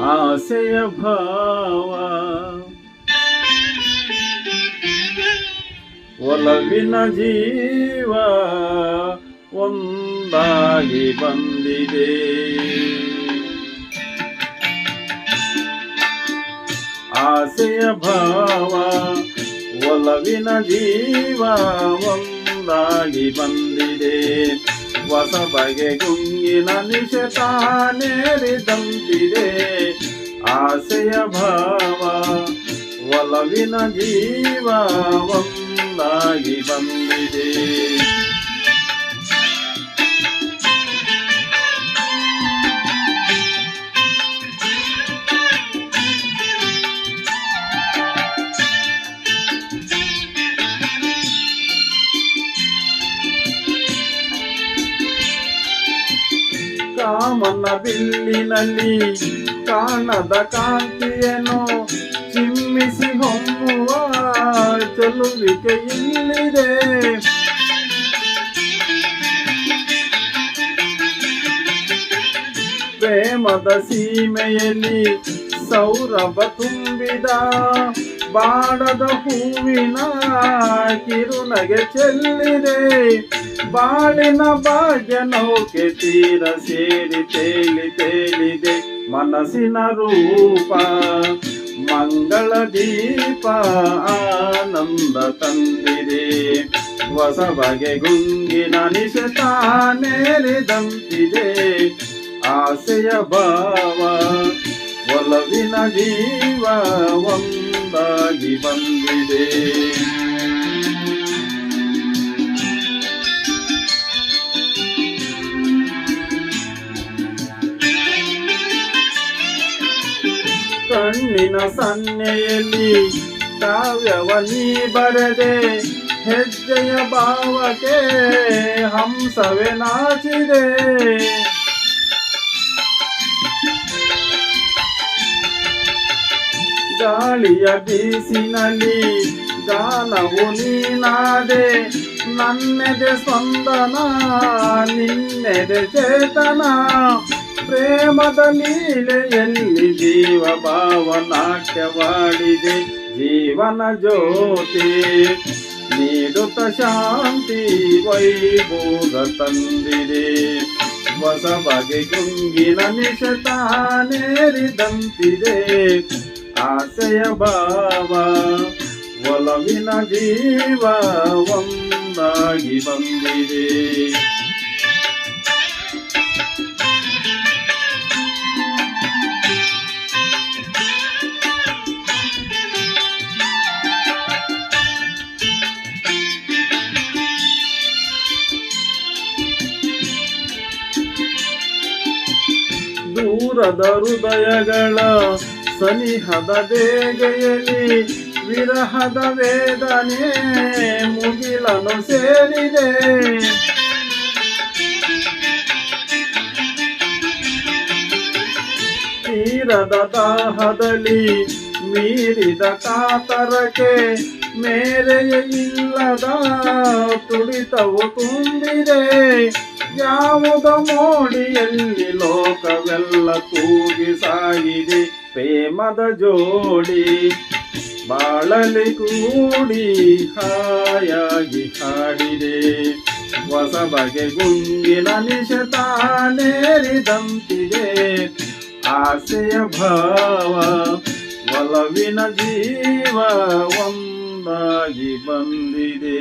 ಆಸೆಯ ಭಾವ. ಒಲವಿನ ಜೀವ ಒಂದಾಗಿ ಬಂದಿದೆ. ಆಸೆಯ ಭಾವ ಒಲವಿನ ಜೀವ ಒಂದಾಗಿ ಬಂದಿದೆ. ಹೊಸ ಬಗೆ ಗುಂಗಿನ ನಿಶತಾನೇರಿದಂತಿದೆ ಆಸೆಯ ಭಾವ ಒಲವಿನ ಜೀವ ಒಂದಾಗಿ ಬಂದಿದೆ. ಕಾಮನ ಬಿಲ್ಲಿನಲ್ಲಿ ಕಾಣದ ಕಾಂತಿಯನ್ನು ಚಿಮ್ಮಿಸಿ ಹೊಮ್ಮುವ ಚೆಲುವಿಕೆ ಇಲ್ಲಿದೆ. ಪ್ರೇಮದ ಸೀಮೆಯಲ್ಲಿ ಸೌರಭ ತುಂಬಿದ ಬಾಡದ ಹೂವಿನ ಕಿರುನಗೆ ಚೆಲ್ಲಿದೆ. ಬಾಳಿನ ಭಾಗ್ಯ ತೀರ ಸೇರಿ ತೇಲಿ ತೇಲಿದೆ ಮನಸ್ಸಿನ ರೂಪ. ಮಂಗಳ ದೀಪ ಆನಂದ ತಂದಿದೆ. ಹೊಸ ಬಗೆ ಗುಂಗಿನ ನಿಶತಾನೇರಿದಂತಿದೆ ಆಸೆಯ ಭಾವ, ಒಲವಿನ ಜೀವ ಒಂದಾಗಿ ಬಂದಿದೆ. ಕಣ್ಣಿನ ಸನ್ನೆಯಲ್ಲಿ ಕಾವ್ಯವ ನೀ ಬರದೆ, ಹೆಜ್ಜೆಯ ಭಾವಕ್ಕೆ ಹಂಸವೆ ನಾಚಿದೆ. ಗಾಳಿಯ ಬೀಸಿನಲ್ಲಿ ಗಾನವು ನೀನಾದೆ, ನನ್ನೆದೆ ಸ್ಪಂದನ, ನಿನ್ನೆದೆ ಚೇತನ. ಪ್ರೇಮದ ಲೀಲೆಯಲ್ಲಿ ಜೀವ ಭಾವನಾಟ್ಯವಾಡಿದೆ. ಜೀವನ ಜ್ಯೋತಿ ನೀಡುತ್ತ ಶಾಂತಿ ವೈಭೋಗ ತಂದಿದೆ. ಹೊಸ ಬಗೆ ಗುಂಗಿನ ನಿಶತಾನೇರಿದಂತಿದೆ ಆಸೆಯ ಭಾವ ಒಲವಿನ ಜೀವ ಒಂದಾಗಿ ಬಂದಿದೆ. ದೂರದ ಹೃದಯಗಳ ಸನಿಹದ ಬೇಗೆಯಲ್ಲಿ ವಿರಹದ ವೇದನೆ ಮುಗಿಲನು ಸೇರಿದೆ. ತೀರದ ದಾಹದಲ್ಲಿ ಮೀರಿದ ಕಾತರಕ್ಕೆ ಮೇರೆಯ ಇಲ್ಲದ ತುಡಿತವು ತುಂಬಿದೆ. ಯಾವುದ ಮೋಡಿಯಲ್ಲಿ ಲೋಕವೆಲ್ಲ ತೂಗಿ ಸಾಗಿದೆ. ಪ್ರೇಮದ ಜೋಡಿ ಬಾಳಲಿ ಕೂಡಿ ಹಾಯಾಗಿ ಹಾಡಿದೆ. ಹೊಸ ಬಗೆ ಗುಂಗಿನ ನಿಶತಾನೇರಿದಂತಿದೆ ಆಸೆಯ ಭಾವ ಒಲವಿನ ಜೀವ ಒಂದಾಗಿ ಬಂದಿದೆ.